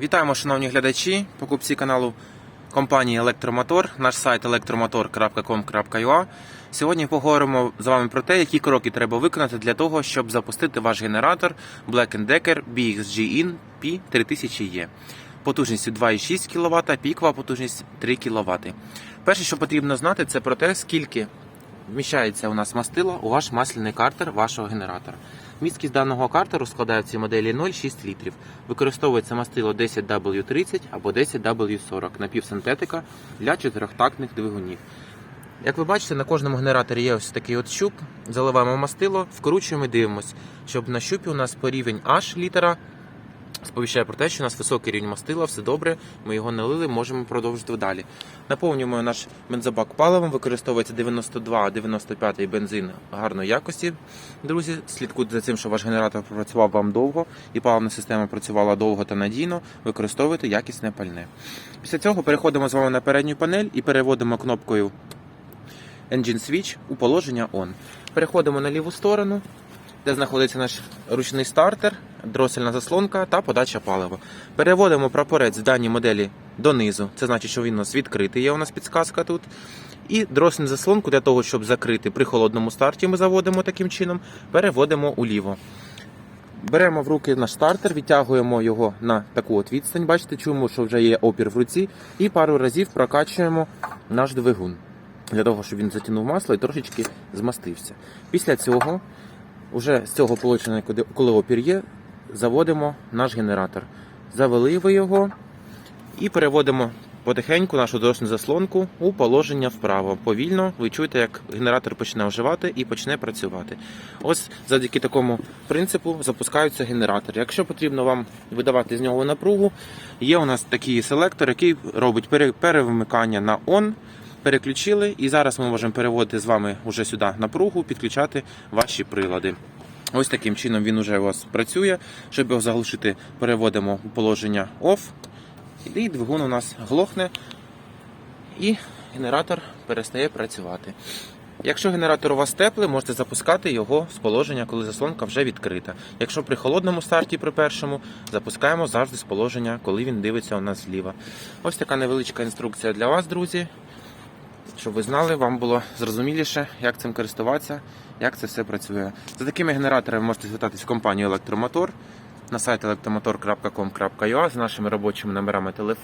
Вітаємо, шановні глядачі, покупці каналу компанії Електромотор, наш сайт electromotor.com.ua. Сьогодні поговоримо з вами про те, які кроки треба виконати для того, щоб запустити ваш генератор Black Decker BXG IN P3000E. Потужністю 2,6 кВт, пікова потужність 3 кВт. Перше, що потрібно знати, це про те, скільки вміщається у нас мастила у ваш масляний картер вашого генератора. Місткість даного картеру складає в цій моделі 0,6 літрів. Використовується мастило 10W30 або 10W40 напівсинтетика для чотирьохтактних двигунів. Як ви бачите, на кожному генераторі є ось такий от щуп. Заливаємо мастило, вкручуємо і дивимося, щоб на щупі у нас по H літера сповіщає про те, що у нас високий рівень мастила, все добре, ми його налили, можемо продовжити далі. Наповнюємо наш бензобак паливом, використовується 92-95 бензин гарної якості. Друзі, слідкуйте за цим, щоб ваш генератор працював вам довго і паливна система працювала довго та надійно. Використовуйте якісне пальне. Після цього переходимо з вами на передню панель і переводимо кнопкою Engine Switch у положення ON. Переходимо на ліву сторону, де знаходиться наш ручний стартер, дросельна заслонка та подача палива. Переводимо прапорець даній моделі донизу. Це значить, що він у нас відкритий, є у нас підсказка тут. І дросельну заслонку для того, щоб закрити при холодному старті, ми заводимо таким чином, переводимо уліво. Беремо в руки наш стартер, відтягуємо його на таку от відстань. Бачите, чуємо, що вже є опір в руці, і пару разів прокачуємо наш двигун для того, щоб він затягнув масло і трошечки змастився. Після цього, вже з цього положення, куди- коли опір є, заводимо наш генератор. Завели ви його і переводимо потихеньку нашу дорожню заслонку у положення вправо. Повільно ви чуєте, як генератор почне оживати і почне працювати. Ось завдяки такому принципу запускаються генератори. Якщо потрібно вам видавати з нього напругу, є у нас такий селектор, який робить пере- перевмикання на ON. Переключили, і зараз ми можемо переводити з вами уже сюди напругу, підключати ваші прилади. Ось таким чином він уже у вас працює. Щоб його заглушити, переводимо у положення OFF. І двигун у нас глохне, і генератор перестає працювати. Якщо генератор у вас теплий, можете запускати його з положення, коли заслонка вже відкрита. Якщо при холодному старті, при першому, запускаємо завжди з положення, коли він дивиться у нас зліва. Ось така невеличка інструкція для вас, друзі. Щоб ви знали, вам було зрозуміліше, як цим користуватися, як це все працює. За такими генераторами можете звертатись в компанію Електромотор на сайт електромотор.com.ua з нашими робочими номерами телефонів.